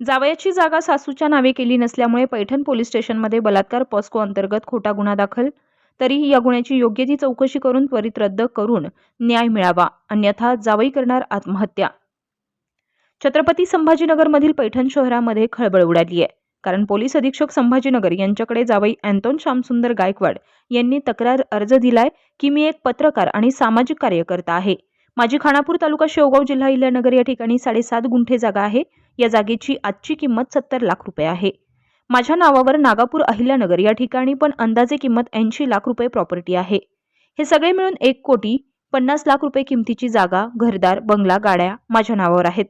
जावयाची जागा सासूच्या नावे केली नसल्यामुळे पैठण पोलीस स्टेशनमध्ये बलात्कार पॉस्को अंतर्गत खोटा गुन्हा दाखल. तरीही या गुन्ह्याची योग्य ती चौकशी करून त्वरित रद्द करून न्याय मिळावा अन्यथा जावई करणार आत्महत्या. छत्रपती संभाजीनगरमधील पैठण शहरामध्ये खळबळ उडाली आहे कारण पोलीस अधीक्षक संभाजीनगर यांच्याकडे जावई अँटोन श्यामसुंदर गायकवाड यांनी तक्रार अर्ज दिलाय की मी एक पत्रकार आणि सामाजिक कार्यकर्ता आहे. माझी खानापूर तालुका शेवगाव जिल्हा इल्यानगर या ठिकाणी साडेसात गुंठे जागा आहे. या जागेची आजची किंमत सत्तर लाख रुपये आहे. माझ्या नावावर नागापूर अहिल्यानगर या ठिकाणी पण अंदाजे किंमत ऐंशी लाख रुपये प्रॉपर्टी आहे. हे सगळे मिळून एक कोटी पन्नास लाख रुपये किमतीची जागा घरदार बंगला गाड्या माझ्या नावावर आहेत.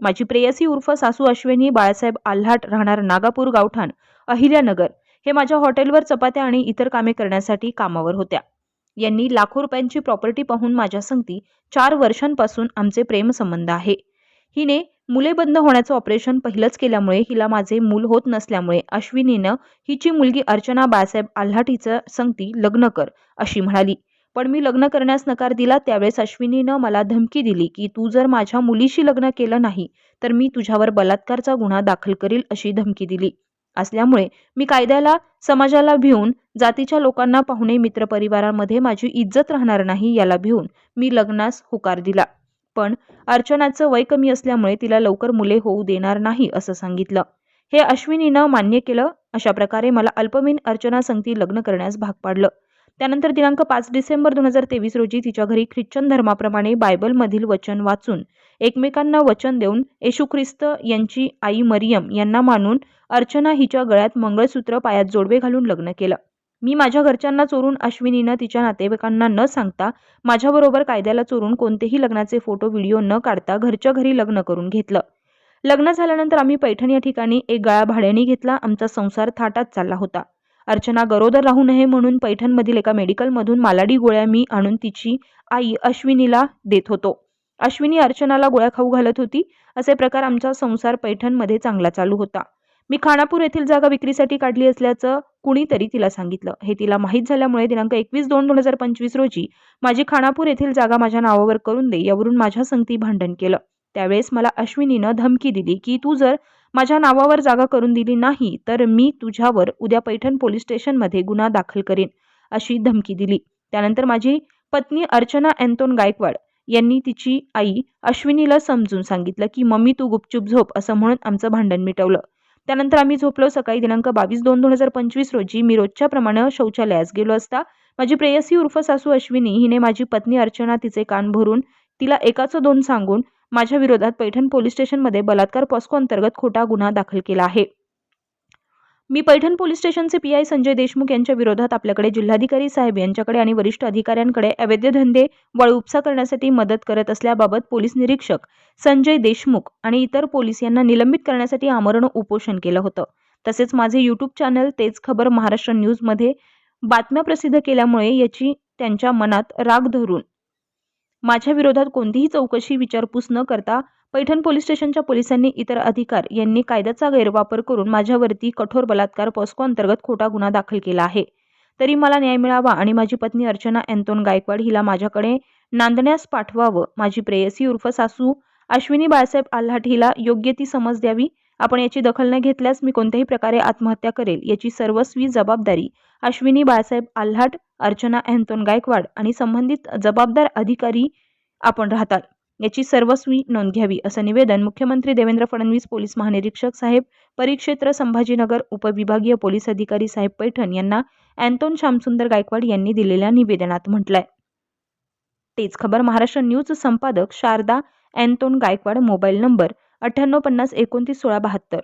माझी प्रेयसी उर्फ सासू अश्विनी बाळासाहेब आल्हाट राहणार नागापूर गावठाण अहिल्यानगर हे माझ्या हॉटेलवर चपात्या आणि इतर कामे करण्यासाठी कामावर होत्या. यांनी लाखो रुपयांची प्रॉपर्टी पाहून माझ्या संगती चार वर्षांपासून आमचे प्रेमसंबंध आहे. हिने मुले बंद होण्याचं ऑपरेशन पहिलंच केल्यामुळे हिला माझे मूल होत नसल्यामुळे अश्विनीनं हिची मुलगी अर्चना बाळासाहेब आल्हाटीचं संगती लग्न कर अशी म्हणाली. पण मी लग्न करण्यास नकार दिला त्यावेळेस अश्विनीनं मला धमकी दिली की तू जर माझ्या मुलीशी लग्न केलं नाही तर मी तुझ्यावर बलात्कारचा गुन्हा दाखल करील अशी धमकी दिली. असल्यामुळे मी कायद्याला समाजाला भिवून जातीच्या लोकांना पाहुणे मित्रपरिवारामध्ये माझी इज्जत राहणार नाही याला भिवून मी लग्नास होकार दिला. पण अर्चनाचं वय कमी असल्यामुळे तिला लवकर मुले होऊ देणार नाही असं सांगितलं. हे अश्विनीनं मान्य केलं. अशा प्रकारे मला अल्पमीन अर्चना संगती लग्न करण्यास भाग पाडलं. त्यानंतर दिनांक पाच डिसेंबर दोन हजार तेवीस रोजी तिच्या घरी ख्रिश्चन धर्माप्रमाणे बायबलमधील वचन वाचून एकमेकांना वचन देऊन येशू ख्रिस्त यांची आई मरियम यांना मानून अर्चना हिच्या गळ्यात मंगळसूत्र पायात जोडवे घालून लग्न केलं. मी माझ्या घरच्यांना चोरून अश्विनीनं तिच्या नातेवाईकांना न सांगता माझ्याबरोबर कायद्याला चोरून कोणतेही लग्नाचे फोटो व्हिडिओ न काढता घरच्या घरी लग्न करून घेतलं. लग्न झाल्यानंतर आम्ही पैठण या ठिकाणी एक गळा भाड्याने घेतला. आमचा संसार थाटात चालला होता. अर्चना गरोदर राहू नये म्हणून पैठणमधील एका मेडिकलमधून मालाडी गोळ्या मी आणून तिची आई अश्विनीला देत होतो. अश्विनी अर्चनाला गोळ्या खाऊ घालत होती. असे प्रकार आमचा संसार पैठणमध्ये चांगला चालू होता. मी खानापूर येथील जागा विक्रीसाठी काढली असल्याचं कुणीतरी तिला सांगितलं. हे तिला माहीत झाल्यामुळे दिनांक एकवीस दोन दोन हजार पंचवीस रोजी माझी खानापूर येथील जागा माझ्या नावावर करून दे यावरून माझ्या संगती भांडण केलं. त्यावेळेस मला अश्विनीनं धमकी दिली की तू जर माझ्या नावावर जागा करून दिली नाही तर मी तुझ्यावर उद्या पैठण पोलीस स्टेशनमध्ये गुन्हा दाखल करीन अशी धमकी दिली. त्यानंतर माझी पत्नी अर्चना अँतोन गायकवाड यांनी तिची आई अश्विनीला समजून सांगितलं की मम्मी तू गुपचूप झोप असं म्हणून आमचं भांडण मिटवलं. त्यानंतर आम्ही झोपलो सकाळी दिनांक बावीस दोन दोन हजार पंचवीस रोजी मी रोजच्या प्रमाणे शौचालयास गेलो असता. माझी प्रेयसी उर्फ सासू अश्विनी हिने माझी पत्नी अर्चना तिचे कान भरून तिला एकाचं दोन सांगून माझ्या विरोधात पैठण पोलीस स्टेशनमध्ये बलात्कार पॉस्को अंतर्गत खोटा गुन्हा दाखल केला आहे. मी पैठण पोलीस स्टेशनचे पी आय संजय देशमुख यांच्या विरोधात आपल्याकडे जिल्हाधिकारी साहेब यांच्याकडे आणि वरिष्ठ अधिकाऱ्यांकडे अवैध धंदे वळ उपसा करण्यासाठी मदत करत असल्याबाबत पोलीस निरीक्षक संजय देशमुख आणि इतर पोलीस यांना निलंबित करण्यासाठी आमरण उपोषण केलं होतं. तसेच माझे यूट्यूब चॅनल तेच खबर महाराष्ट्र न्यूजमध्ये बातम्या प्रसिद्ध केल्यामुळे याची त्यांच्या मनात राग धरून माझ्या विरोधात कोणतीही चौकशी विचारपूस न करता पैठण पोलीस स्टेशनच्या पोलिसांनी इतर अधिकार यांनी कायद्याचा गैरवापर करून माझ्यावरती कठोर बलात्कार पॉस्को अंतर्गत खोटा गुन्हा दाखल केला आहे. तरी मला न्याय मिळावा आणि माझी पत्नी अर्चना अँतोन गायकवाड हिला माझ्याकडे नांदण्यास पाठवावं. माझी प्रेयसी उर्फ सासू अश्विनी बाळासाहेब आल्हाट हिला योग्य ती समज द्यावी. आपण याची दखल न घेतल्यास मी कोणत्याही प्रकारे आत्महत्या करेल याची सर्वस्वी जबाबदारी अश्विनी बाळासाहेब आल्हाट अर्चना अँथोन गायकवाड आणि संबंधित जबाबदार अधिकारी आपण राहतात. याची सर्वस्वी नोंद घ्यावी असं निवेदन मुख्यमंत्री देवेंद्र फडणवीस पोलीस महानिरीक्षक साहेब परिक्षेत्र संभाजीनगर उपविभागीय पोलीस अधिकारी साहेब पैठण यांना अँतोन श्यामसुंदर गायकवाड यांनी दिलेल्या निवेदनात म्हटलंय. तेच खबर महाराष्ट्र न्यूज संपादक शारदा अँतोन गायकवाड मोबाईल नंबर अठ्ठ्याण्णव पन्नास एकोणतीस सोळा बहात्तर.